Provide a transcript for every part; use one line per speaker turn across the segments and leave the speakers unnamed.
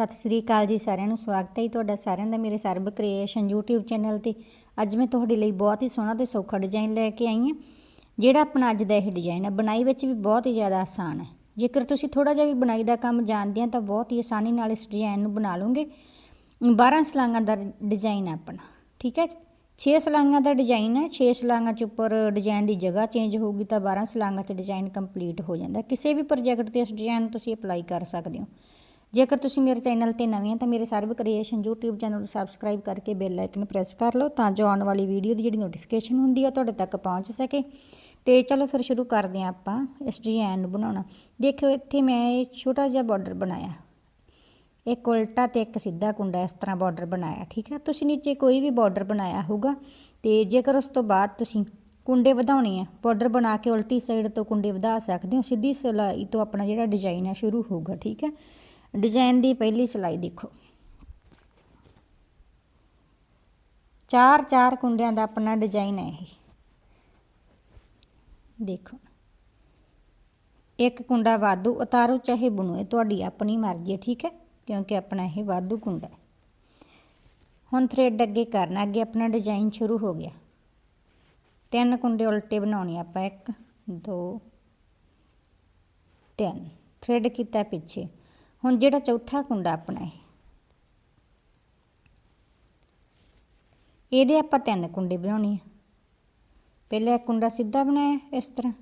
ਸਤਿ ਸ੍ਰੀ ਅਕਾਲ ਜੀ ਸਾਰਿਆਂ ਨੂੰ, ਸਵਾਗਤ ਹੈ ਜੀ ਤੁਹਾਡਾ ਸਾਰਿਆਂ ਦਾ ਮੇਰੇ ਸਰਬ ਕ੍ਰੀਏਸ਼ਨ YouTube ਚੈਨਲ ਤੇ। ਅੱਜ ਮੈਂ ਤੁਹਾਡੇ ਲਈ ਬਹੁਤ ਹੀ ਸੋਹਣਾ ਤੇ ਸੌਖਾ ਡਿਜ਼ਾਈਨ ਲੈ ਕੇ ਆਈ ਹਾਂ, ਜਿਹੜਾ ਆਪਣਾ ਅੱਜ ਦਾ ਇਹ ਡਿਜ਼ਾਈਨ ਹੈ। ਬਣਾਈ ਵਿੱਚ ਵੀ ਬਹੁਤ ਹੀ ਜ਼ਿਆਦਾ ਆਸਾਨ ਹੈ। ਜੇਕਰ ਤੁਸੀਂ ਥੋੜਾ ਜਿਹਾ ਵੀ ਬਣਾਈ ਦਾ ਕੰਮ ਜਾਣਦੇ ਆ ਤਾਂ ਬਹੁਤ ਹੀ ਆਸਾਨੀ ਨਾਲ ਇਸ ਡਿਜ਼ਾਈਨ ਨੂੰ ਬਣਾ ਲਓਗੇ। 12 ਸਲਾਂਗਾਂ ਦਾ ਡਿਜ਼ਾਈਨ ਹੈ ਆਪਣਾ, ਠੀਕ ਹੈ 6 ਸਲਾਂਗਾਂ ਦਾ ਡਿਜ਼ਾਈਨ ਹੈ 6 ਸਲਾਂਗਾਂ ਚ ਉੱਪਰ ਡਿਜ਼ਾਈਨ ਦੀ ਜਗ੍ਹਾ ਚੇਂਜ ਹੋਊਗੀ ਤਾਂ 12 ਸਲਾਂਗਾਂ ਚ ਡਿਜ਼ਾਈਨ ਕੰਪਲੀਟ ਹੋ ਜਾਂਦਾ। ਕਿਸੇ ਵੀ ਪ੍ਰੋਜੈਕਟ ਤੇ ਇਸ ਡਿਜ਼ਾਈਨ ਨੂੰ ਤੁਸੀਂ ਅਪਲਾਈ ਕਰ ਸਕਦੇ ਹੋ। ਜੇਕਰ ਤੁਸੀਂ ਮੇਰੇ ਚੈਨਲ ਤੇ ਨਵੇਂ ਹੋ ਤਾਂ ਮੇਰੇ ਸਰਵ ਕ੍ਰੀਏਸ਼ਨ YouTube ਚੈਨਲ ਨੂੰ ਸਬਸਕ੍ਰਾਈਬ ਕਰਕੇ ਬੈਲ ਆਈਕਨ ਪ੍ਰੈਸ ਕਰ ਲਓ ਤਾਂ ਜੋ ਆਉਣ ਵਾਲੀ ਵੀਡੀਓ ਦੀ ਜਿਹੜੀ ਨੋਟੀਫਿਕੇਸ਼ਨ ਹੁੰਦੀ ਹੈ ਤੁਹਾਡੇ ਤੱਕ ਪਹੁੰਚ ਸਕੇ। ਤੇ ਚਲੋ ਫਿਰ ਸ਼ੁਰੂ ਕਰਦੇ ਹਾਂ ਆਪਾਂ ਇਸ ਡਿਜ਼ਾਈਨ ਨੂੰ ਬਣਾਉਣਾ। ਦੇਖਿਓ ਇੱਥੇ ਮੈਂ ਇਹ ਛੋਟਾ ਜਿਹਾ ਬਾਰਡਰ ਬਣਾਇਆ। ਇੱਕ ਉਲਟਾ ਤੇ ਇੱਕ ਸਿੱਧਾ ਕੁੰਡਾ ਇਸ ਤਰ੍ਹਾਂ ਬਾਰਡਰ ਬਣਾਇਆ, ਠੀਕ ਹੈ ਤੁਸੀਂ ਨੀਚੇ ਕੋਈ ਵੀ ਬਾਰਡਰ ਬਣਾਇਆ ਹੋਊਗਾ ਤੇ ਜੇਕਰ ਉਸ ਤੋਂ ਬਾਅਦ ਤੁਸੀਂ ਕੁੰਡੇ ਵਧਾਉਣੇ ਆ ਬਾਰਡਰ ਬਣਾ ਕੇ ਉਲਟੀ ਸਾਈਡ ਤੋਂ ਕੁੰਡੇ ਵਧਾ ਸਕਦੇ ਹੋ, ਸਿੱਧੀ ਸਲਾਈ ਤੋਂ ਆਪਣਾ ਜਿਹੜਾ ਡਿਜ਼ਾਈਨ ਹੈ ਸ਼ੁਰੂ ਹੋਊਗਾ, ਠੀਕ ਹੈ ਡਿਜ਼ਾਈਨ ਦੀ ਪਹਿਲੀ ਸਿਲਾਈ ਦੇਖੋ। ਚਾਰ ਚਾਰ ਕੁੰਡਿਆਂ ਦਾ ਆਪਣਾ ਡਿਜ਼ਾਈਨ ਹੈ ਇਹ। ਦੇਖੋ। ਇੱਕ ਕੁੰਡਾ ਵਾਧੂ, ਉਤਾਰੋ ਚਾਹੇ ਬਣੋ ਇਹ ਤੁਹਾਡੀ ਆਪਣੀ ਮਰਜ਼ੀ ਹੈ, ਠੀਕ ਹੈ? ਕਿਉਂਕਿ ਆਪਣਾ ਇਹ ਵਾਧੂ ਕੁੰਡਾ ਹੈ। ਹੁਣ ਥਰੈਡ ਅੱਗੇ ਕਰਨਾ, ਅੱਗੇ ਆਪਣਾ ਡਿਜ਼ਾਈਨ ਸ਼ੁਰੂ ਹੋ ਗਿਆ। ਤਿੰਨ ਕੁੰਡੇ ਉਲਟੇ ਬਣਾਉਣੇ ਆਪਾਂ 1 2 3 ਥਰੈਡ ਕੀਤਾ ਪਿੱਛੇ। ਹੁਣ ਜਿਹੜਾ ਚੌਥਾ ਕੁੰਡਾ ਆਪਣਾ ਹੈ ਇਹਦੇ ਆਪਾਂ ਤਿੰਨ ਕੁੰਡੇ ਬਣਾਉਣੇ ਆ। ਪਹਿਲਾਂ ਕੁੰਡਾ ਸਿੱਧਾ ਬਣਾਇਆ ਇਸ ਤਰ੍ਹਾਂ।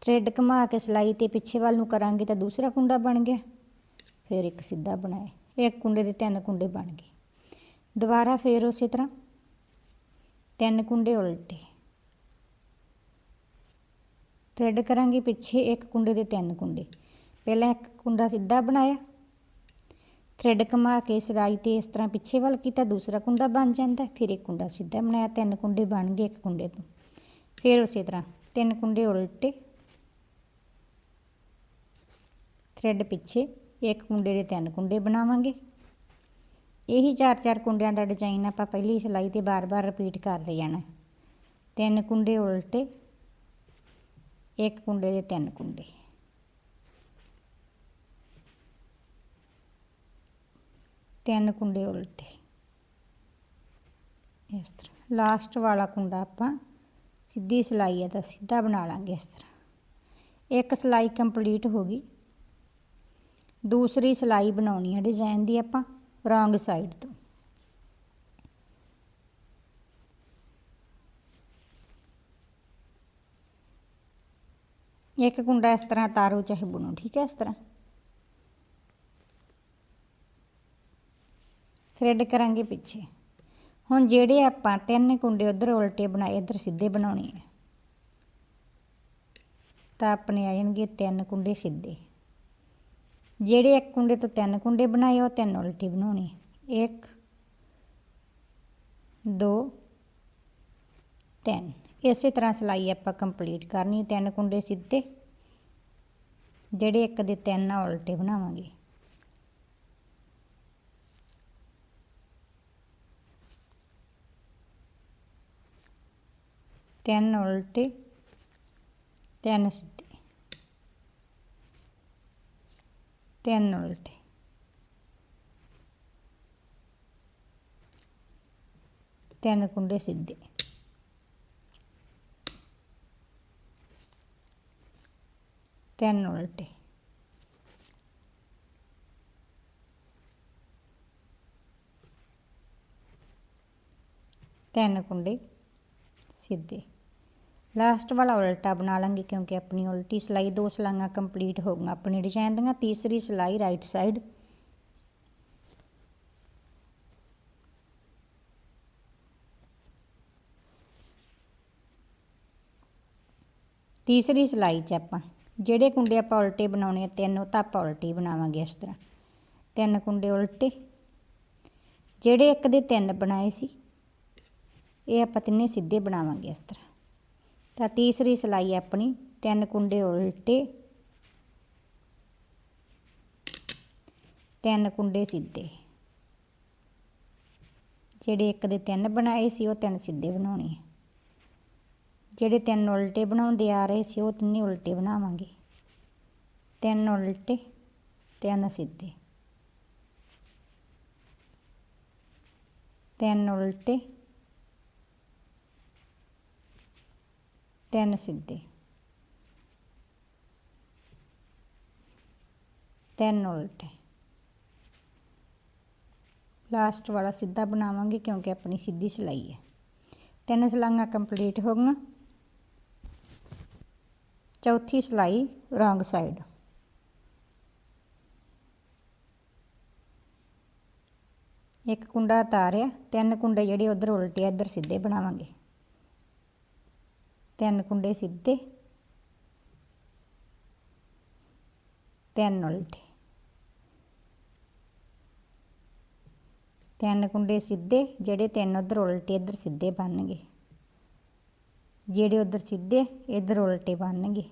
ਥ੍ਰੈਡ ਘੁਮਾ ਕੇ ਸਲਾਈ ਤੇ ਪਿੱਛੇ ਵੱਲ ਨੂੰ ਕਰਾਂਗੇ ਤਾਂ ਦੂਸਰਾ ਕੁੰਡਾ ਬਣ ਗਿਆ। ਫਿਰ ਇੱਕ ਸਿੱਧਾ ਬਣਾਇਆ। ਇੱਕ ਕੁੰਡੇ ਦੇ ਤਿੰਨ ਕੁੰਡੇ ਬਣ ਗਏ। ਦੁਬਾਰਾ ਫਿਰ ਉਸੇ ਤਰ੍ਹਾਂ ਤਿੰਨ ਕੁੰਡੇ ਉਲਟੇ। ਥ੍ਰੈਡ ਕਰਾਂਗੇ ਪਿੱਛੇ ਇੱਕ ਕੁੰਡੇ ਦੇ ਤਿੰਨ ਕੁੰਡੇ। ਪਹਿਲਾਂ ਇੱਕ ਕੁੰਡਾ ਸਿੱਧਾ ਬਣਾਇਆ ਥ੍ਰੈਡ ਘੁਮਾ ਕੇ ਸਿਲਾਈ ਤੇ ਇਸ ਤਰ੍ਹਾਂ ਪਿੱਛੇ ਵੱਲ ਕੀਤਾ, ਦੂਸਰਾ ਕੁੰਡਾ ਬਣ ਜਾਂਦਾ, ਫਿਰ ਇੱਕ ਕੁੰਡਾ ਸਿੱਧਾ ਬਣਾਇਆ, ਤਿੰਨ ਕੁੰਡੇ ਬਣ ਗਏ ਇੱਕ ਕੁੰਡੇ ਤੋਂ। ਫਿਰ ਉਸੇ ਤਰ੍ਹਾਂ ਤਿੰਨ ਕੁੰਡੇ ਉਲਟੇ ਥ੍ਰੈਡ ਪਿੱਛੇ ਇੱਕ ਕੁੰਡੇ ਦੇ ਤਿੰਨ ਕੁੰਡੇ ਬਣਾਵਾਂਗੇ। ਇਹੀ ਚਾਰ ਚਾਰ ਕੁੰਡਿਆਂ ਦਾ ਡਿਜ਼ਾਈਨ ਆਪਾਂ ਪਹਿਲੀ ਸਿਲਾਈ ਤੇ ਬਾਰ-ਬਾਰ ਰਿਪੀਟ ਕਰਦੇ ਜਾਣਾ ਤਿੰਨ ਕੁੰਡੇ ਉਲਟੇ, ਇੱਕ ਕੁੰਡੇ ਦੇ ਤਿੰਨ ਕੁੰਡੇ। ਤਿੰਨ ਕੁੰਡੇ ਉਲਟੇ। ਇਸ ਤਰ੍ਹਾਂ। ਲਾਸਟ ਵਾਲਾ ਕੁੰਡਾ ਆਪਾਂ ਸਿੱਧੀ ਸਲਾਈ ਹੈ ਤਾਂ ਸਿੱਧਾ ਬਣਾ ਲਾਂਗੇ ਇਸ ਤਰ੍ਹਾਂ। ਇੱਕ ਸਲਾਈ ਕੰਪਲੀਟ ਹੋ ਗਈ। ਦੂਸਰੀ ਸਲਾਈ ਬਣਾਉਣੀ ਹੈ ਡਿਜ਼ਾਈਨ ਦੀ ਆਪਾਂ ਰੋਂਗ ਸਾਈਡ ਤੋਂ। ਇੱਕ ਕੁੰਡਾ ਇਸ ਤਰ੍ਹਾਂ ਤਾਰੋ ਚਾਹੇ ਬੁਣੋ, ਠੀਕ ਹੈ ਇਸ ਤਰ੍ਹਾਂ। ਥ੍ਰੈਡ ਕਰਾਂਗੇ ਪਿੱਛੇ। ਹੁਣ ਜਿਹੜੇ ਆਪਾਂ ਤਿੰਨ ਕੁੰਡੇ ਉਧਰ ਉਲਟੇ ਬਣਾਏ ਇਧਰ ਸਿੱਧੇ ਬਣਾਉਣੇ ਆ। ਤਾਂ ਆਪਣੇ ਆ ਜਾਣਗੇ ਤਿੰਨ ਕੁੰਡੇ ਸਿੱਧੇ। ਜਿਹੜੇ ਇੱਕ ਕੁੰਡੇ ਤੋਂ ਤਿੰਨ ਕੁੰਡੇ ਬਣਾਏ, ਉਹ ਤਿੰਨ ਉਲਟੇ ਬਣਾਉਣੇ ਇੱਕ, ਦੋ, ਤਿੰਨ। ਇਸੇ ਤਰ੍ਹਾਂ ਸਲਾਈ ਆਪਾਂ ਕੰਪਲੀਟ ਕਰਨੀ ਤਿੰਨ ਕੁੰਡੇ ਸਿੱਧੇ। ਜਿਹੜੇ ਇੱਕ ਦੇ ਤਿੰਨ ਉਲਟੇ ਬਣਾਵਾਂਗੇ। ਤਿੰਨ ਉਲਟੇ ਤਿੰਨ ਸਿੱਧੇ ਤਿੰਨ ਉਲਟੇ ਤਿੰਨ ਕੁੰਡੇ ਸਿੱਧੇ ਤਿੰਨ ਉਲਟੇ ਤਿੰਨ ਕੁੰਡੇ ਸਿੱਧੇ। ਲਾਸਟ ਵਾਲਾ ਉਲਟਾ ਬਣਾ ਲਾਂਗੇ ਕਿਉਂਕਿ ਆਪਣੀ ਉਲਟੀ ਸਲਾਈ ਦੋ ਸਲਾਈਆਂ ਕੰਪਲੀਟ ਹੋ ਗਈਆਂ। ਆਪਣੇ ਡਿਜ਼ਾਈਨ ਦੀਆਂ ਤੀਸਰੀ ਸਲਾਈ ਰਾਈਟ ਸਾਈਡ ਤੀਸਰੀ ਸਲਾਈ 'ਚ ਆਪਾਂ ਜਿਹੜੇ ਕੁੰਡੇ ਆਪਾਂ ਉਲਟੇ ਬਣਾਉਣੇ ਆ, ਤਿੰਨ ਉਹ ਤਾਂ ਆਪਾਂ ਉਲਟੇ ਬਣਾਵਾਂਗੇ ਇਸ ਤਰ੍ਹਾਂ। ਤਿੰਨ ਕੁੰਡੇ ਉਲਟੇ। ਜਿਹੜੇ ਇੱਕ ਦੇ ਤਿੰਨ ਬਣਾਏ ਸੀ ਇਹ ਆਪਾਂ ਤਿੰਨੇ ਸਿੱਧੇ ਬਣਾਵਾਂਗੇ ਇਸ ਤਰ੍ਹਾਂ। ਤਾਂ ਤੀਸਰੀ ਸਲਾਈ ਆਪਣੀ ਤਿੰਨ ਕੁੰਡੇ ਉਲਟੇ, ਤਿੰਨ ਕੁੰਡੇ ਸਿੱਧੇ। ਜਿਹੜੇ ਇੱਕ ਦੇ ਤਿੰਨ ਬਣਾਏ ਸੀ, ਉਹ ਤਿੰਨ ਸਿੱਧੇ ਬਣਾਉਣੇ ਜਿਹੜੇ ਤਿੰਨ ਉਲਟੇ ਬਣਾਉਂਦੇ ਆ ਰਹੇ ਸੀ, ਉਹ ਤਿੰਨੇ ਉਲਟੇ ਬਣਾਵਾਂਗੇ। ਤਿੰਨ ਉਲਟੇ, ਤਿੰਨ ਸਿੱਧੇ। ਤਿੰਨ ਉਲਟੇ ਤਿੰਨ ਸਿੱਧੇ। ਤਿੰਨ ਉਲਟੇ। ਲਾਸਟ ਵਾਲਾ ਸਿੱਧਾ ਬਣਾਵਾਂਗੇ ਕਿਉਂਕਿ ਆਪਣੀ ਸਿੱਧੀ ਸਿਲਾਈ ਹੈ। ਤਿੰਨ ਸਲਾਈਆਂ ਕੰਪਲੀਟ ਹੋ ਗਈਆਂ। ਚੌਥੀ ਸਿਲਾਈ ਰੋਂਗ ਸਾਈਡ ਇੱਕ ਕੁੰਡਾ ਉਤਾਰਿਆ, ਤਿੰਨ ਕੁੰਡੇ ਜਿਹੜੇ ਉਧਰ ਉਲਟੇ ਆ, ਇੱਧਰ ਸਿੱਧੇ ਬਣਾਵਾਂਗੇ। ਤਿੰਨ ਕੁੰਡੇ ਸਿੱਧੇ, ਤਿੰਨ ਉਲਟੇ। ਤਿੰਨ ਕੁੰਡੇ ਸਿੱਧੇ, ਜਿਹੜੇ ਤਿੰਨ ਉਧਰ ਉਲਟੇ, ਇੱਧਰ ਸਿੱਧੇ ਬਣਨਗੇ। ਜਿਹੜੇ ਉਧਰ ਸਿੱਧੇ, ਇੱਧਰ ਉਲਟੇ ਬਣਨਗੇ।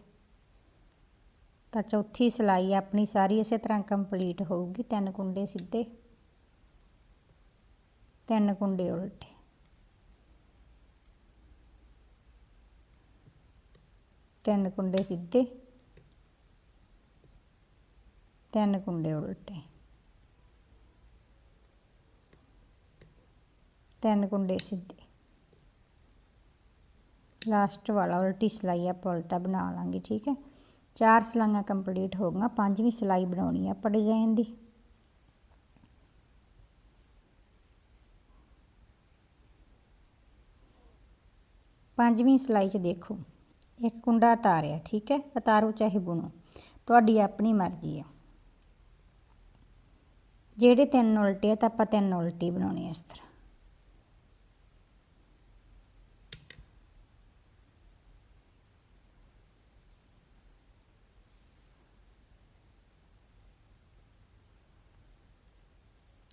ਤਾਂ ਚੌਥੀ ਸਿਲਾਈ ਆਪਣੀ ਸਾਰੀ ਇਸੇ ਤਰ੍ਹਾਂ ਕੰਪਲੀਟ ਹੋਊਗੀ, ਤਿੰਨ ਕੁੰਡੇ ਸਿੱਧੇ, ਤਿੰਨ ਕੁੰਡੇ ਉਲਟੇ। ਤਿੰਨ ਕੁੰਡੇ ਸਿੱਧੇ, ਤਿੰਨ ਕੁੰਡੇ ਉਲਟੇ, ਤਿੰਨ ਕੁੰਡੇ ਸਿੱਧੇ। ਲਾਸਟ ਵਾਲਾ, ਉਲਟੀ ਸਿਲਾਈ ਆਪਾਂ ਉਲਟਾ ਬਣਾ ਲਾਂਗੇ, ਠੀਕ ਹੈ? ਚਾਰ ਸਲਾਈਆਂ ਕੰਪਲੀਟ ਹੋ ਗਈਆਂ, ਪੰਜਵੀਂ ਸਿਲਾਈ ਬਣਾਉਣੀ ਹੈ ਆਪਾਂ ਡਿਜ਼ਾਈਨ ਦੀ। ਪੰਜਵੀਂ ਸਿਲਾਈ 'ਚ ਦੇਖੋ। ਇੱਕ ਕੁੰਡਾ ਉਤਾਰਿਆ ਠੀਕ ਹੈ? ਉਤਾਰੋ ਚਾਹੇ ਬੁਣੋ। ਤੁਹਾਡੀ ਆਪਣੀ ਮਰਜ਼ੀ ਹੈ ਜਿਹੜੇ ਤਿੰਨ ਉਲਟੇ ਆ, ਤਾਂ ਆਪਾਂ ਤਿੰਨ ਉਲਟੀ ਬਣਾਉਣੇ ਆ ਇਸ ਤਰ੍ਹਾਂ।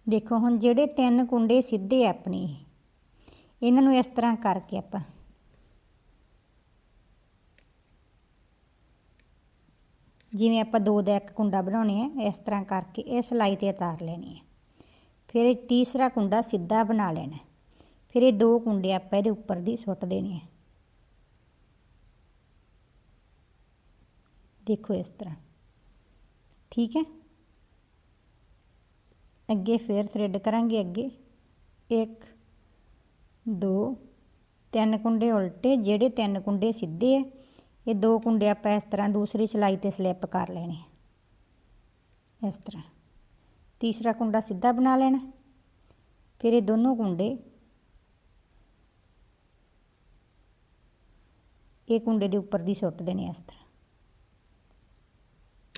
ਦੇਖੋ, ਹੁਣ ਜਿਹੜੇ ਤਿੰਨ ਕੁੰਡੇ ਸਿੱਧੇ ਆਪਣੇ ਇਹਨਾਂ ਨੂੰ ਇਸ ਤਰ੍ਹਾਂ ਕਰਕੇ ਆਪਾਂ ਜਿਵੇਂ ਆਪਾਂ ਦੋ ਦਾ ਇੱਕ ਕੁੰਡਾ ਬਣਾਉਣੇ ਆ, ਇਸ ਤਰ੍ਹਾਂ ਕਰਕੇ ਇਹ ਸਿਲਾਈ ਤੇ ਉਤਾਰ ਲੈਣੀ ਹੈ ਫਿਰ ਇਹ ਤੀਸਰਾ ਕੁੰਡਾ ਸਿੱਧਾ ਬਣਾ ਲੈਣਾ। ਫਿਰ ਇਹ ਦੋ ਕੁੰਡੇ ਆਪਾਂ ਇਹਦੇ ਉੱਪਰ ਦੀ ਸੁੱਟ ਦੇਣੇ ਆ। ਦੇਖੋ ਇਸ ਤਰ੍ਹਾਂ। ਠੀਕ ਹੈ? ਅੱਗੇ ਫੇਰ ਥ੍ਰੈਡ ਕਰਾਂਗੇ ਅੱਗੇ। 1 2 ਤਿੰਨ ਕੁੰਡੇ ਉਲਟੇ, ਜਿਹੜੇ ਤਿੰਨ ਕੁੰਡੇ ਸਿੱਧੇ ਆ ਇਹ ਦੋ ਕੁੰਡੇ ਆਪਾਂ ਇਸ ਤਰ੍ਹਾਂ ਦੂਸਰੀ ਸਿਲਾਈ ਤੇ ਸਲਿੱਪ ਕਰ ਲੈਣੇ ਇਸ ਤਰ੍ਹਾਂ। ਤੀਸਰਾ ਕੁੰਡਾ ਸਿੱਧਾ ਬਣਾ ਲੈਣਾ। ਫਿਰ ਇਹ ਦੋਨੋਂ ਕੁੰਡੇ, ਇਹ ਕੁੰਡੇ ਦੇ ਉੱਪਰ ਦੀ ਸੁੱਟ ਦੇਣੇ ਇਸ ਤਰ੍ਹਾਂ।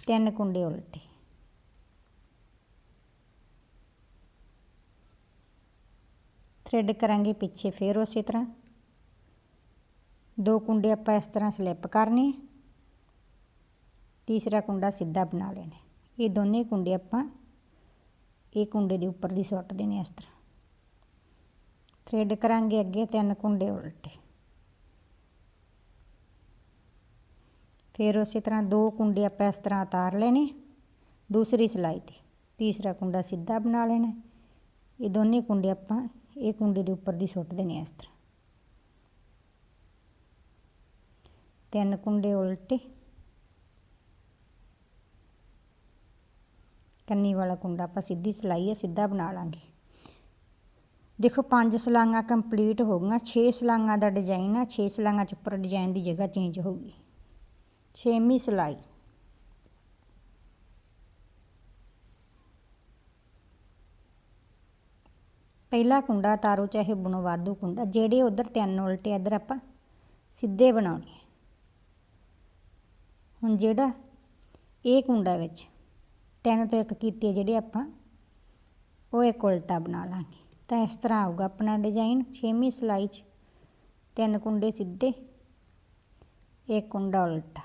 ਤਿੰਨ ਕੁੰਡੇ ਉਲਟੇ। ਥ੍ਰੈਡ ਕਰਾਂਗੇ ਪਿੱਛੇ ਫੇਰ ਉਸੇ ਤਰ੍ਹਾਂ। ਦੋ ਕੁੰਡੇ ਆਪਾਂ ਇਸ ਤਰ੍ਹਾਂ ਸਲਿੱਪ ਕਰਨੇ ਤੀਸਰਾ ਕੁੰਡਾ ਸਿੱਧਾ ਬਣਾ ਲੈਣਾ। ਇਹ ਦੋਨੇ ਕੁੰਡੇ ਆਪਾਂ ਇਹ ਕੁੰਡੇ ਦੇ ਉੱਪਰ ਦੀ ਸੁੱਟ ਦੇਣੇ ਇਸ ਤਰ੍ਹਾਂ। ਥ੍ਰੈਡ ਕਰਾਂਗੇ ਅੱਗੇ ਤਿੰਨ ਕੁੰਡੇ ਉਲਟੇ। ਫਿਰ ਉਸੇ ਤਰ੍ਹਾਂ ਦੋ ਕੁੰਡੇ ਆਪਾਂ ਇਸ ਤਰ੍ਹਾਂ ਉਤਾਰ ਲੈਣੇ ਦੂਸਰੀ ਸਿਲਾਈ ਤੇ ਤੀਸਰਾ ਕੁੰਡਾ ਸਿੱਧਾ ਬਣਾ ਲੈਣਾ। ਇਹ ਦੋਨੇ ਕੁੰਡੇ ਆਪਾਂ ਇਹ ਕੁੰਡੇ ਦੇ ਉੱਪਰ ਦੀ ਸੁੱਟ ਦੇਣੇ ਇਸ ਤਰ੍ਹਾਂ। ਤਿੰਨ ਕੁੰਡੇ ਉਲਟੇ। ਕੰਨੀ ਵਾਲਾ ਕੁੰਡਾ ਆਪਾਂ ਸਿੱਧੀ ਸਿਲਾਈ ਆ, ਸਿੱਧਾ ਬਣਾ ਲਾਂਗੇ। ਦੇਖੋ ਪੰਜ ਸਲਾਈਆਂ ਕੰਪਲੀਟ ਹੋ ਗਈਆਂ 6 ਸਲਾਈਆਂ ਦਾ ਡਿਜ਼ਾਈਨ ਆ 6 ਸਲਾਈਆਂ ਚ ਉੱਪਰ ਡਿਜ਼ਾਈਨ ਦੀ ਜਗ੍ਹਾ ਚੇਂਜ ਹੋ ਗਈ। ਛੇਵੀਂ ਸਿਲਾਈ। ਪਹਿਲਾ ਕੁੰਡਾ ਤਾਰੋ ਚਾਹੇ ਬਣੋ, ਵਾਧੂ ਕੁੰਡਾ, ਜਿਹੜੇ ਉਧਰ ਤਿੰਨ ਉਲਟੇ ਇਧਰ ਆਪਾਂ ਸਿੱਧੇ ਬਣਾਉਣੇ ਹੁਣ ਜਿਹੜਾ ਇਹ ਕੁੰਡਾ ਵਿੱਚ ਤਿੰਨ ਤੋਂ ਇੱਕ ਕੀਤੀ ਜਿਹੜੇ ਆਪਾਂ, ਉਹ ਇੱਕ ਉਲਟਾ ਬਣਾ ਲਾਂਗੇ। ਤਾਂ ਇਸ ਤਰ੍ਹਾਂ ਆਊਗਾ ਆਪਣਾ ਡਿਜ਼ਾਈਨ ਛੇਵੀਂ ਸਿਲਾਈ 'ਚ ਤਿੰਨ ਕੁੰਡੇ ਸਿੱਧੇ, ਇੱਕ ਕੁੰਡਾ ਉਲਟਾ।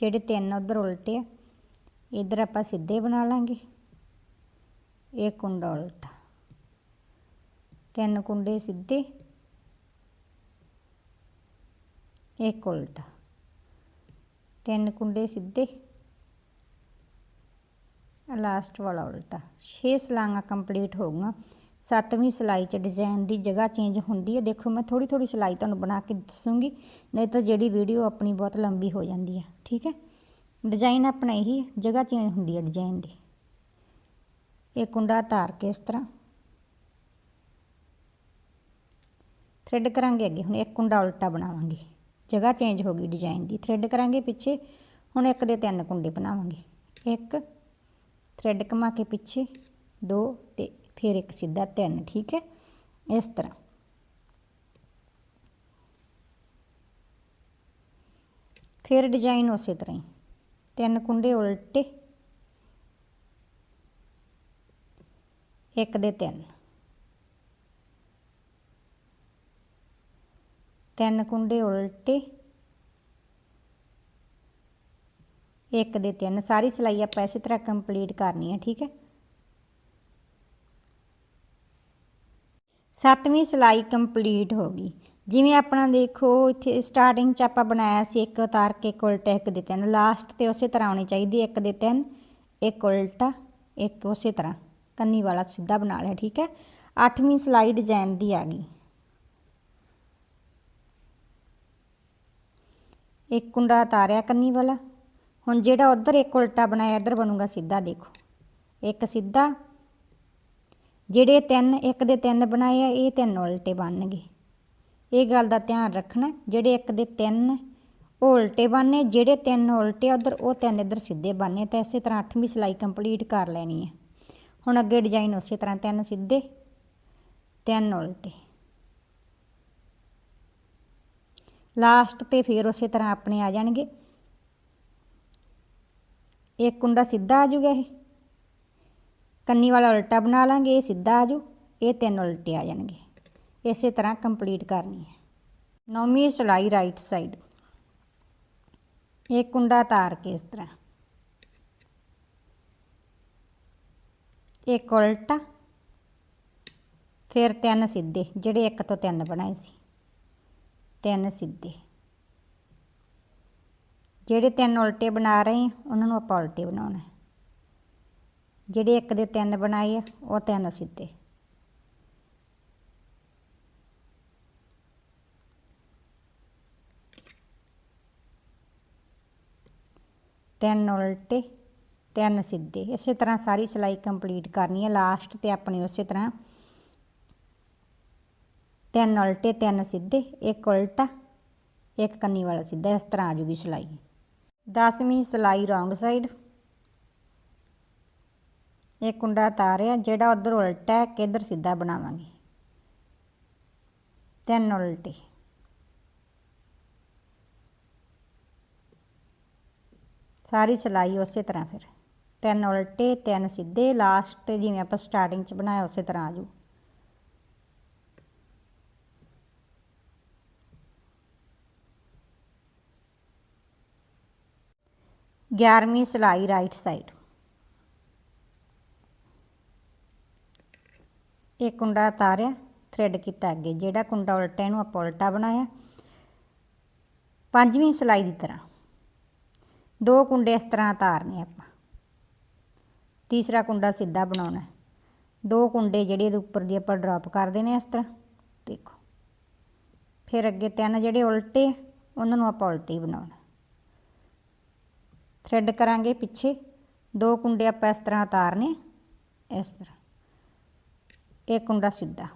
ਜਿਹੜੇ ਤਿੰਨ ਉਧਰ ਉਲਟੇ ਆ, ਇਧਰ ਆਪਾਂ ਸਿੱਧੇ ਬਣਾ ਲਾਂਗੇ, ਇੱਕ ਕੁੰਡਾ ਉਲਟਾ। ਤਿੰਨ ਕੁੰਡੇ ਸਿੱਧੇ, ਇੱਕ ਉਲਟਾ। ਤਿੰਨ ਕੁੰਡੇ ਸਿੱਧੇ। ਲਾਸਟ ਵਾਲਾ ਉਲਟਾ। 6 ਸਲਾਈਆਂ ਕੰਪਲੀਟ ਹੋ ਗਈਆਂ। ਸੱਤਵੀਂ ਸਿਲਾਈ 'ਚ ਡਿਜ਼ਾਈਨ ਦੀ ਜਗ੍ਹਾ ਚੇਂਜ ਹੁੰਦੀ ਹੈ। ਦੇਖੋ, ਮੈਂ ਥੋੜੀ ਥੋੜੀ ਸਿਲਾਈ ਤੁਹਾਨੂੰ ਬਣਾ ਕੇ ਦੱਸੂਗੀ। ਨਹੀਂ ਤਾਂ ਜਿਹੜੀ ਵੀਡੀਓ ਆਪਣੀ ਬਹੁਤ ਲੰਬੀ ਹੋ ਜਾਂਦੀ ਹੈ ਠੀਕ ਹੈ? ਡਿਜ਼ਾਈਨ ਆਪਣਾ ਇਹੀ ਜਗ੍ਹਾ ਚੇਂਜ ਹੁੰਦੀ ਹੈ ਡਿਜ਼ਾਈਨ ਦੀ। ਇਹ ਕੁੰਡਾ ਧਾਰ ਕੇ ਇਸ ਤਰ੍ਹਾਂ। ਥ੍ਰੈਡ ਕਰਾਂਗੇ ਅੱਗੇ। ਹੁਣ ਇੱਕ ਕੁੰਡਾ ਉਲਟਾ ਬਣਾਵਾਂਗੇ। ਜਗ੍ਹਾ ਚੇਂਜ ਹੋ ਗਈ ਡਿਜ਼ਾਈਨ ਦੀ। ਥ੍ਰੈਡ ਕਰਾਂਗੇ ਪਿੱਛੇ। ਹੁਣ ਇੱਕ ਦੇ ਤਿੰਨ ਕੁੰਡੇ ਬਣਾਵਾਂਗੇ। ਇੱਕ ਥ੍ਰੈਡ ਘੁਮਾ ਕੇ ਪਿੱਛੇ। ਦੋ ਤੇ ਫਿਰ ਇੱਕ ਸਿੱਧਾ ਤਿੰਨ, ਠੀਕ ਹੈ? ਇਸ ਤਰ੍ਹਾਂ। ਫਿਰ ਡਿਜ਼ਾਈਨ ਉਸੇ ਤਰ੍ਹਾਂ ਹੀ। ਤਿੰਨ ਕੁੰਡੇ ਉਲਟੇ। ਇੱਕ ਦੇ ਤਿੰਨ। ਤਿੰਨ ਕੁੰਡੇ ਉਲਟੇ। ਇੱਕ ਦੇ ਤਿੰਨ। ਸਾਰੀ ਸਿਲਾਈ ਆਪਾਂ ਇਸੇ ਤਰ੍ਹਾਂ ਕੰਪਲੀਟ ਕਰਨੀ ਹੈ ਠੀਕ ਹੈ? ਸੱਤਵੀਂ ਸਿਲਾਈ ਕੰਪਲੀਟ ਹੋ ਗਈ। ਜਿਵੇਂ ਆਪਣਾ ਦੇਖੋ, ਇੱਥੇ ਸਟਾਰਟਿੰਗ ਚ ਆਪਾਂ ਬਣਾਇਆ ਸੀ ਇੱਕ ਉਤਾਰ ਕੇ, ਇੱਕ ਉਲਟਾ, ਇੱਕ ਦੇ ਤਿੰਨ। ਲਾਸਟ ਤੇ ਉਸੇ ਤਰ੍ਹਾਂ ਆਉਣੀ ਚਾਹੀਦੀ, ਇੱਕ ਦੇ ਤਿੰਨ, ਇੱਕ ਉਲਟਾ, ਇੱਕ ਉਸੇ ਤਰ੍ਹਾਂ। ਕੰਨੀ ਵਾਲਾ ਸਿੱਧਾ ਬਣਾ ਲਿਆ, ਠੀਕ ਹੈ? ਅੱਠਵੀਂ ਸਿਲਾਈ ਡਿਜ਼ਾਈਨ ਦੀ ਆ ਗਈ। ਇੱਕ ਕੁੰਡਾ ਉਤਾਰਿਆ ਕੰਨੀ ਵਾਲਾ। ਹੁਣ ਜਿਹੜਾ ਉਧਰ ਇੱਕ ਉਲਟਾ ਬਣਾਇਆ, ਇੱਧਰ ਬਣੂਗਾ ਸਿੱਧਾ ਦੇਖੋ। ਇੱਕ ਸਿੱਧਾ, ਜਿਹੜੇ ਤਿੰਨ, ਇੱਕ ਦੇ ਤਿੰਨ ਬਣਾਏ ਆ, ਇਹ ਤਿੰਨ ਉਲਟੇ ਬਣਨਗੇ। ਇਹ ਗੱਲ ਦਾ ਧਿਆਨ ਰੱਖਣਾ, ਜਿਹੜੇ ਇੱਕ ਦੇ ਤਿੰਨ ਉਹ ਉਲਟੇ ਬਣਨੇ, ਜਿਹੜੇ ਤਿੰਨ ਉਲਟੇ ਉਧਰ, ਉਹ ਤਿੰਨ ਇੱਧਰ ਸਿੱਧੇ ਬਣਨੇ ਤਾਂ ਇਸੇ ਤਰ੍ਹਾਂ ਅੱਠਵੀਂ ਸਿਲਾਈ ਕੰਪਲੀਟ ਕਰ ਲੈਣੀ ਹੈ ਹੁਣ ਅੱਗੇ ਡਿਜ਼ਾਈਨ ਉਸੇ ਤਰ੍ਹਾਂ ਤਿੰਨ ਸਿੱਧੇ, ਤਿੰਨ ਉਲਟੇ। ਲਾਸਟ ਤੇ ਫਿਰ ਉਸੇ ਤਰ੍ਹਾਂ ਆਪਣੇ ਆ ਜਾਣਗੇ। ਇੱਕ ਕੁੰਡਾ ਸਿੱਧਾ ਆ ਜਾਊਗਾ ਇਹ। ਕੰਨੀ ਵਾਲਾ ਉਲਟਾ ਬਣਾ ਲਾਂਗੇ, ਇਹ ਸਿੱਧਾ ਆ ਜਾਊ ਇਹ ਤਿੰਨ ਉਲਟੇ ਆ ਜਾਣਗੇ। ਇਸੇ ਤਰ੍ਹਾਂ ਕੰਪਲੀਟ ਕਰਨੀ ਹੈ। ਨੌਵੀਂ ਸਿਲਾਈ ਰਾਈਟ ਸਾਈਡ। ਇਹ ਕੁੰਡਾ ਤਾਰ ਕੇ ਇਸ ਤਰ੍ਹਾਂ। ਇੱਕ ਉਲਟਾ, ਫਿਰ ਤਿੰਨ ਸਿੱਧੇ, ਜਿਹੜੇ ਇੱਕ ਤੋਂ ਤਿੰਨ ਬਣਾਏ ਸੀ। ਤਿੰਨ ਸਿੱਧੇ। ਜਿਹੜੇ ਤਿੰਨ ਉਲਟੇ ਬਣਾ ਰਹੇ ਹਾਂ ਉਹਨਾਂ ਨੂੰ ਆਪਾਂ ਉਲਟੇ ਬਣਾਉਣਾ ਜਿਹੜੇ ਇੱਕ ਦੇ ਤਿੰਨ ਬਣਾਏ ਆ, ਉਹ ਤਿੰਨ ਸਿੱਧੇ। ਤਿੰਨ ਉਲਟੇ, ਤਿੰਨ ਸਿੱਧੇ। ਇਸੇ ਤਰ੍ਹਾਂ ਸਾਰੀ ਸਿਲਾਈ ਕੰਪਲੀਟ ਕਰਨੀ ਹੈ। ਲਾਸਟ ਤੇ ਆਪਣੀ ਉਸੇ ਤਰ੍ਹਾਂ ਤਿੰਨ ਉਲਟੇ, ਤਿੰਨ ਸਿੱਧੇ, ਇੱਕ ਉਲਟਾ, ਇੱਕ ਕੰਨੀ ਵਾਲਾ ਸਿੱਧਾ, ਇਸ ਤਰ੍ਹਾਂ ਆ ਜੂਗੀ ਸਿਲਾਈ। ਦਸਵੀਂ ਸਿਲਾਈ ਰੌਂਗ ਸਾਈਡ। ਇਹ ਕੁੰਡਾ ਤਾਰਿਆ, ਜਿਹੜਾ ਉਧਰ ਉਲਟਾ ਹੈ ਕਿ ਸਿੱਧਾ ਬਣਾਵਾਂਗੇ। ਤਿੰਨ ਉਲਟੇ। ਸਾਰੀ ਸਿਲਾਈ ਉਸੇ ਤਰ੍ਹਾਂ ਫਿਰ। ਤਿੰਨ ਉਲਟੇ, ਤਿੰਨ ਸਿੱਧੇ, ਲਾਸਟ ਜਿਵੇਂ ਆਪਾਂ ਸਟਾਰਟਿੰਗ ਚ ਬਣਾਇਆ, ਉਸੇ ਤਰ੍ਹਾਂ ਆ ਜੂ। ਗਿਆਰਵੀਂ ਸਿਲਾਈ ਰਾਈਟ ਸਾਈਡ ਇਹ ਕੁੰਡਾ ਤਾਰਿਆ ਥ੍ਰੈਡ ਕੀਤਾ ਅੱਗੇ, ਜਿਹੜਾ ਕੁੰਡਾ ਉਲਟਾ ਇਹਨੂੰ ਆਪਾਂ ਉਲਟਾ ਬਣਾਇਆ। ਪੰਜਵੀਂ ਸਿਲਾਈ ਦੀ ਤਰ੍ਹਾਂ, ਦੋ ਕੁੰਡੇ ਇਸ ਤਰ੍ਹਾਂ ਤਾਰਨੇ ਆਪਾਂ। ਤੀਸਰਾ ਕੁੰਡਾ ਸਿੱਧਾ ਬਣਾਉਣਾ ਦੋ ਕੁੰਡੇ ਜਿਹੜੇ ਇਹਦੇ ਉੱਪਰ ਦੀ ਆਪਾਂ ਡ੍ਰੌਪ ਕਰ ਦੇਣੇ ਇਸ ਤਰ੍ਹਾਂ, ਦੇਖੋ। ਫਿਰ ਅੱਗੇ ਤਿੰਨ ਜਿਹੜੇ ਉਲਟੇ, ਉਹਨਾਂ ਨੂੰ ਆਪਾਂ ਉਲਟੇ ਹੀ ਬਣਾਉਣਾ। ਥ੍ਰੈਡ ਕਰਾਂਗੇ ਪਿੱਛੇ। ਦੋ ਕੁੰਡੇ ਆਪਾਂ ਇਸ ਤਰ੍ਹਾਂ ਉਤਾਰਨੇ ਇਸ ਤਰ੍ਹਾਂ। ਇਹ ਕੁੰਡਾ ਸਿੱਧਾ।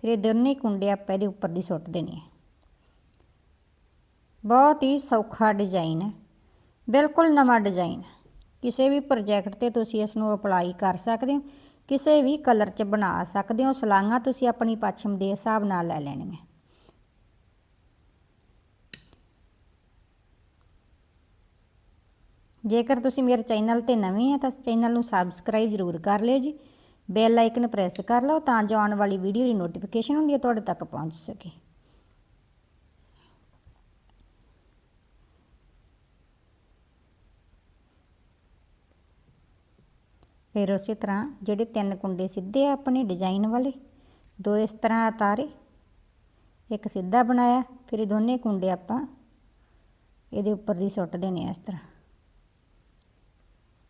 ਫਿਰ ਇਹ ਦੋਨੇ ਕੁੰਡੇ ਆਪਾਂ ਇਹਦੇ ਉੱਪਰ ਦੀ ਸੁੱਟ ਦੇਣੇ ਆ। ਬਹੁਤ ਹੀ ਸੌਖਾ ਡਿਜ਼ਾਈਨ ਹੈ। ਬਿਲਕੁਲ ਨਵਾਂ ਡਿਜ਼ਾਈਨ ਕਿਸੇ ਵੀ ਪ੍ਰੋਜੈਕਟ ਤੇ ਤੁਸੀਂ ਇਸ ਨੂੰ ਅਪਲਾਈ ਕਰ ਸਕਦੇ ਹੋ। ਕਿਸੇ ਵੀ ਕਲਰ 'ਚ ਬਣਾ ਸਕਦੇ ਹੋ। ਸਲਾਂਗਾ ਤੁਸੀਂ ਆਪਣੀ ਪੱਛਮ ਦੇ ਹਿਸਾਬ ਨਾਲ ਲੈ ਲੈਣੀਆਂ। ਜੇਕਰ ਤੁਸੀਂ ਮੇਰੇ ਚੈਨਲ ਤੇ ਨਵੇਂ ਆ ਤਾਂ ਚੈਨਲ ਨੂੰ ਸਬਸਕ੍ਰਾਈਬ ਜ਼ਰੂਰ ਕਰ ਲਿਓ ਜੀ। ਬੈਲ ਆਈਕਨ ਪ੍ਰੈਸ ਕਰ ਲਓ ਤਾਂ ਜੋ ਆਉਣ ਵਾਲੀ ਵੀਡੀਓ ਦੀ ਨੋਟੀਫਿਕੇਸ਼ਨ ਹੁੰਦੀ ਹੈ, ਤੁਹਾਡੇ ਤੱਕ ਪਹੁੰਚ ਸਕੇ। ਫਿਰ ਉਸੇ ਤਰ੍ਹਾਂ ਜਿਹੜੇ ਤਿੰਨ ਕੁੰਡੇ ਸਿੱਧੇ ਆ ਆਪਣੇ ਡਿਜ਼ਾਈਨ ਵਾਲੇ, ਦੋ ਇਸ ਤਰ੍ਹਾਂ ਉਤਾਰੇ ਇੱਕ ਸਿੱਧਾ ਬਣਾਇਆ, ਫਿਰ ਇਹ ਦੋਨੇ ਕੁੰਡੇ ਆਪਾਂ ਇਹਦੇ ਉੱਪਰ ਦੀ ਸੁੱਟ ਦੇਣੇ ਆ ਇਸ ਤਰ੍ਹਾਂ।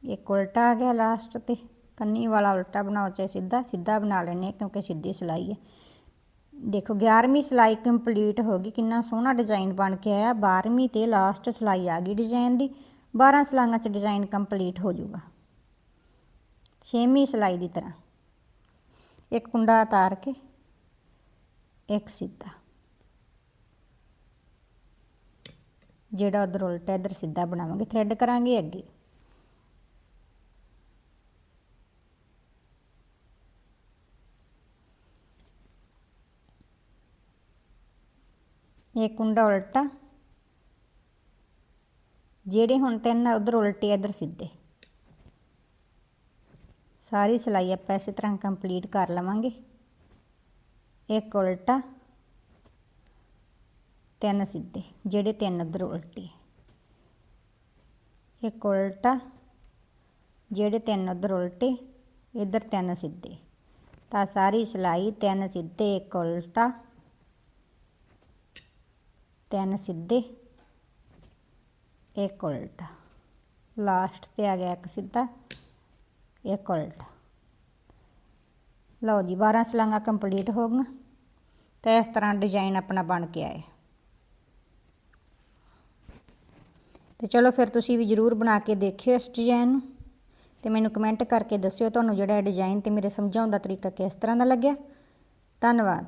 ਇੱਕ ਉਲਟਾ ਆ ਗਿਆ ਲਾਸਟ ਤੇ। ਕੰਨੀ ਵਾਲਾ ਉਲਟਾ ਬਣਾਓ, ਚਾਹੇ ਸਿੱਧਾ ਸਿੱਧਾ ਬਣਾ ਲੈਣੇ ਕਿਉਂਕਿ ਸਿੱਧੀ ਸਿਲਾਈ ਹੈ ਦੇਖੋ 11ਵੀਂ ਸਿਲਾਈ ਕੰਪਲੀਟ ਹੋ ਗਈ। ਕਿੰਨਾ ਸੋਹਣਾ ਡਿਜ਼ਾਈਨ ਬਣ ਕੇ ਆਇਆ। 12ਵੀਂ ਤੇ ਲਾਸਟ ਸਿਲਾਈ ਆ ਗਈ ਡਿਜ਼ਾਈਨ ਦੀ। 12 ਸਿਲਾਈਆਂ 'ਚ ਡਿਜ਼ਾਈਨ ਕੰਪਲੀਟ ਹੋ ਜਾਊਗਾ। 6ਵੀਂ ਸਿਲਾਈ ਦੀ ਤਰ੍ਹਾਂ। ਇੱਕ ਕੁੰਡਾ ਉਤਾਰ ਕੇ, ਇੱਕ ਸਿੱਧਾ। ਜਿਹੜਾ ਉਧਰ ਉਲਟਾ, ਇਧਰ ਸਿੱਧਾ ਬਣਾਵਾਂਗੇ। ਥ੍ਰੈਡ ਕਰਾਂਗੇ ਅੱਗੇ। ਇਹ ਕੁੰਡਾ ਉਲਟਾ। ਜਿਹੜੇ ਹੁਣ ਤਿੰਨ ਉਧਰ ਉਲਟੇ, ਇਧਰ ਸਿੱਧੇ। ਸਾਰੀ ਸਿਲਾਈ ਆਪਾਂ ਇਸੇ ਤਰ੍ਹਾਂ ਕੰਪਲੀਟ ਕਰ ਲਵਾਂਗੇ। ਇੱਕ ਉਲਟਾ, ਤਿੰਨ ਸਿੱਧੇ, ਜਿਹੜੇ ਤਿੰਨ ਉਧਰ ਉਲਟੇ। ਇੱਕ ਉਲਟਾ, ਜਿਹੜੇ ਤਿੰਨ ਉਧਰ ਉਲਟੇ, ਇਧਰ ਤਿੰਨ ਸਿੱਧੇ। ਤਾਂ ਸਾਰੀ ਸਿਲਾਈ ਤਿੰਨ ਸਿੱਧੇ, ਇੱਕ ਉਲਟਾ। ਤਿੰਨ ਸਿੱਧੇ, ਇੱਕ ਉਲਟਾ। ਲਾਸਟ ਤੇ ਆ ਗਿਆ ਇੱਕ ਸਿੱਧਾ, ਇੱਕ ਉਲਟਾ। ਲਓ ਜੀ 12 ਸਲਾਂਗਾ ਕੰਪਲੀਟ ਹੋ ਗਈਆਂ ਤੇ ਇਸ ਤਰ੍ਹਾਂ ਡਿਜ਼ਾਈਨ ਆਪਣਾ ਬਣ ਕੇ ਆਏ। ਤੇ ਚਲੋ ਫਿਰ ਤੁਸੀਂ ਵੀ ਜਰੂਰ ਬਣਾ ਕੇ ਦੇਖਿਓ ਇਸ ਡਿਜ਼ਾਈਨ ਨੂੰ ਤੇ ਮੈਨੂੰ ਕਮੈਂਟ ਕਰਕੇ ਦੱਸਿਓ ਤੁਹਾਨੂੰ ਜਿਹੜਾ ਡਿਜ਼ਾਈਨ ਤੇ ਮੇਰੇ ਸਮਝਾਉਣ ਦਾ ਤਰੀਕਾ ਕਿਸ ਤਰ੍ਹਾਂ ਦਾ ਲੱਗਿਆ। ਧੰਨਵਾਦ।